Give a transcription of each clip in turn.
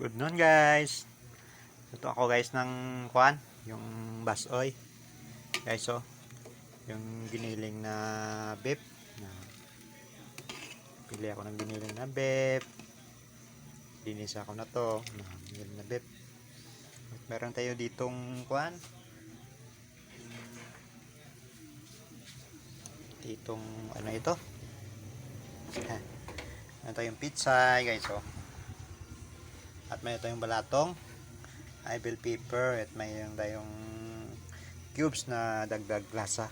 Good noon guys. Ito ako guys ng kwan, yung basoy. Guys oh. Yung giniling na beef. Pili ako ng giniling na beef. Dinis ako na to. Na, giniling na beef. Meron tayo ditong kwan. Ditong ano ito? Ito yung pizza guys oh. At may tayong balatong, I bell pepper, at may tayong cubes na dagdag lasa.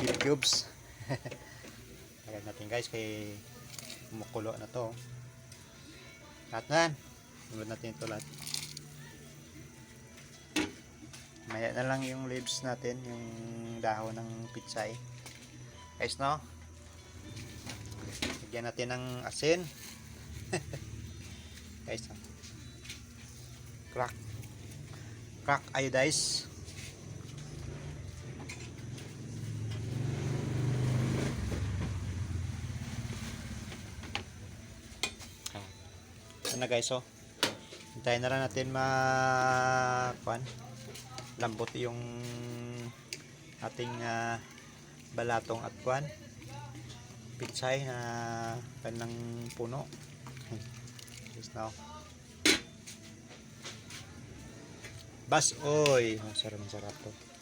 Beef cubes. Lagyan natin guys kay kumukulo na to. Lahat na. Sunod natin ito lahat. Maya na lang yung leaves natin, yung dahon ng pitsay. Guys no? Lagyan natin ng asin. guys no? Crack. Crack iodize na guys oh. Hintayin na lang natin ma kuan lambot yung ating ah, balatong at kuan pitsay na kanang puno. Just now Bas, oy. Ang sarap, sarap to.